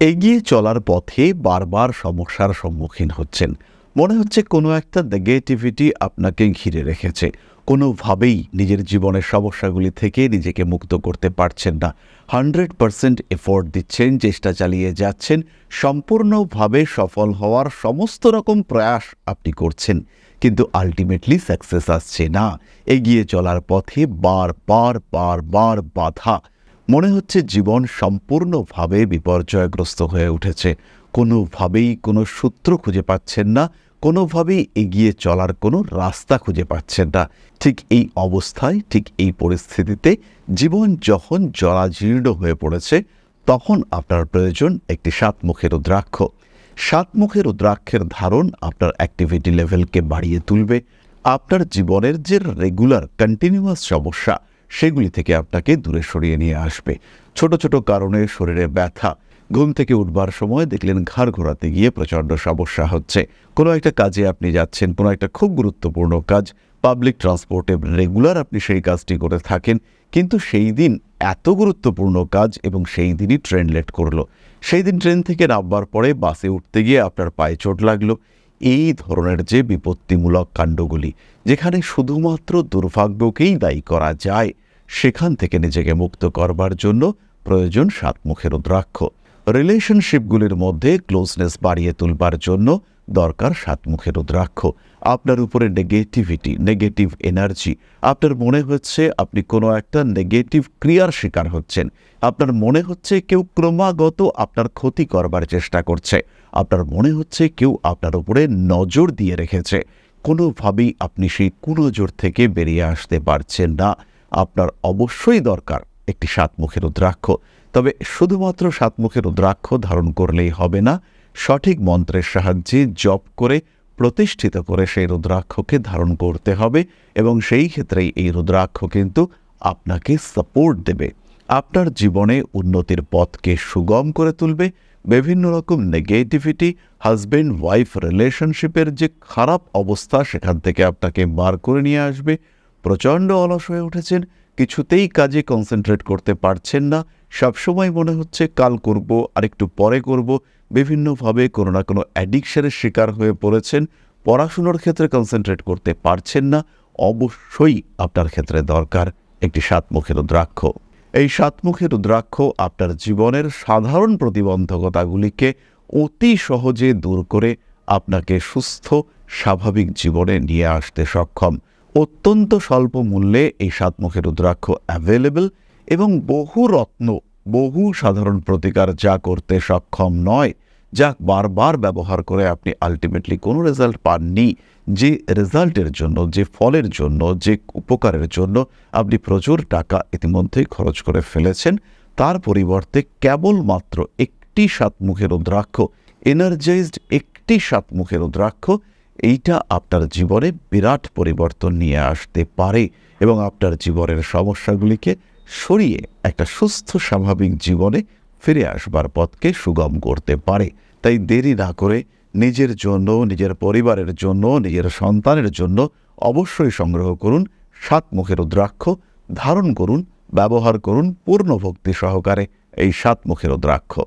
এগিয়ে চলার পথে বারবার সমস্যার সম্মুখীন হচ্ছেন। মনে হচ্ছে কোনো একটা নেগেটিভিটি আপনাকে ঘিরে রেখেছে। কোনোভাবেই নিজের জীবনের সমস্যাগুলি থেকে নিজেকে মুক্ত করতে পারছেন না। হান্ড্রেড পারসেন্ট এফোর্ট দিচ্ছেন, চেষ্টা চালিয়ে যাচ্ছেন, সম্পূর্ণভাবে সফল হওয়ার সমস্ত রকম প্রয়াস আপনি করছেন। কিন্তু আলটিমেটলি সাকসেস আসছে না। এগিয়ে চলার পথে বার বার বার বার বাধা। মনে হচ্ছে জীবন সম্পূর্ণভাবে বিপর্যয়গ্রস্ত হয়ে উঠেছে। কোনোভাবেই কোনো সূত্র খুঁজে পাচ্ছেন না, কোনোভাবেই এগিয়ে চলার কোনো রাস্তা খুঁজে পাচ্ছেন না। ঠিক এই অবস্থায়, ঠিক এই পরিস্থিতিতে জীবন যখন জরাজীর্ণ হয়ে পড়েছে, তখন আপনার প্রয়োজন একটি সাতমুখের রুদ্রাক্ষ। সাতমুখের রুদ্রাক্ষের ধারণ আপনার অ্যাক্টিভিটি লেভেলকে বাড়িয়ে তুলবে। আপনার জীবনের যে রেগুলার কন্টিনিউয়াস সমস্যা সেগুলি থেকে আপনাকে দূরে সরিয়ে নিয়ে আসবে। ছোট ছোট কারণে শরীরে ব্যথা, ঘুম থেকে উঠবার সময় দেখলেন ঘাড় ঘোরাতে গিয়ে প্রচণ্ড সমস্যা হচ্ছে। কোনো একটা কাজে আপনি যাচ্ছেন, কোনো একটা খুব গুরুত্বপূর্ণ কাজ পাবলিক ট্রান্সপোর্টে রেগুলার আপনি সেই কাজটি করে থাকেন, কিন্তু সেই দিন এত গুরুত্বপূর্ণ কাজ এবং সেই দিনই ট্রেন লেট করল। সেই দিন ট্রেন থেকে নামবার পরে বাসে উঠতে গিয়ে আপনার পায়ে চোট লাগল এই ধরনের যে বিপত্তিমূলক কাণ্ডগুলি, যেখানে শুধুমাত্র দুর্ভাগ্যকেই দায়ী করা যায়, সেখান থেকে নিজেকে মুক্ত করবার জন্য প্রয়োজন সাতমুখের রুদ্রাক্ষ। রিলেশনশিপগুলির মধ্যে ক্লোজনেস বাড়িয়ে তুলবার জন্য দরকার সাতমুখের রুদ্রাক্ষ। আপনার উপরে নেগেটিভিটি নেগেটিভ এনার্জি আপনার মনে হচ্ছে আপনি কোনো একটা নেগেটিভ ক্রিয়ার শিকার হচ্ছেন। আপনার মনে হচ্ছে কেউ ক্রমাগত আপনার ক্ষতি করবার চেষ্টা করছে। আপনার মনে হচ্ছে কেউ আপনার উপরে নজর দিয়ে রেখেছে। কোনোভাবেই আপনি সেই কুনজর থেকে বেরিয়ে আসতে পারছেন না। আপনার অবশ্যই দরকার একটি সাতমুখের রুদ্রাক্ষ। তবে শুধুমাত্র সাতমুখের রুদ্রাক্ষ ধারণ করলেই হবে না। সঠিক মন্ত্রের সাহায্যে জপ করে প্রতিষ্ঠিত করে সেই রুদ্রাক্ষকে ধারণ করতে হবে এবং সেই ক্ষেত্রেই এই রুদ্রাক্ষ কিন্তু আপনাকে সাপোর্ট দেবে। আপনার জীবনে উন্নতির পথকে সুগম করে তুলবে। বিভিন্ন রকম নেগেটিভিটি হাজব্যান্ড ওয়াইফ রিলেশনশিপের যে খারাপ অবস্থা সেখান থেকে আপনাকে বার করে নিয়ে আসবে। প্রচণ্ড অলস হয়ে উঠেছেন, কিছুতেই কাজে কনসেন্ট্রেট করতে পারছেন না। সবসময় মনে হচ্ছে কাল করব, আরেকটু পরে করব। বিভিন্নভাবে কোনো না কোনো অ্যাডিকশনের শিকার হয়ে পড়েছেন। পড়াশুনোর ক্ষেত্রে কনসেন্ট্রেট করতে পারছেন না। অবশ্যই আপনার ক্ষেত্রে দরকার একটি সাতমুখের রুদ্রাক্ষ। এই সাতমুখের রুদ্রাক্ষ আপনার জীবনের সাধারণ প্রতিবন্ধকতাগুলিকে অতি সহজে দূর করে আপনাকে সুস্থ, স্বাভাবিক জীবনে নিয়ে আসতে সক্ষম। অত্যন্ত স্বল্প মূল্যে এই সাতমুখের রুদ্রাক্ষ অ্যাভেলেবল এবং বহু রত্ন বহু সাধারণ প্রতিকার যা করতে সক্ষম নয়, যা বারবার ব্যবহার করে আপনি আলটিমেটলি কোনো রেজাল্ট পাননি, যে রেজাল্টের জন্য, যে ফলের জন্য, যে উপকারের জন্য আপনি প্রচুর টাকা ইতিমধ্যেই খরচ করে ফেলেছেন, তার পরিবর্তে কেবলমাত্র একটি সাতমুখের রুদ্রাক্ষ এনার্জাইজড একটি সাতমুখের রুদ্রাক্ষ, এইটা আপনার জীবনে বিরাট পরিবর্তন নিয়ে আসতে পারে এবং আপনার জীবনের সমস্যাগুলিকে সরিয়ে একটা সুস্থ, স্বাভাবিক জীবনে ফিরে আসবার পথকে সুগম করতে পারে। তাই দেরি না করে নিজের জন্য, নিজের পরিবারের জন্য, নিজের সন্তানের জন্য অবশ্যই সংগ্রহ করুন সাত মুখের রুদ্রাক্ষ, ধারণ করুন, ব্যবহার করুন পূর্ণ ভক্তি সহকারে এই সাত মুখের রুদ্রাক্ষ।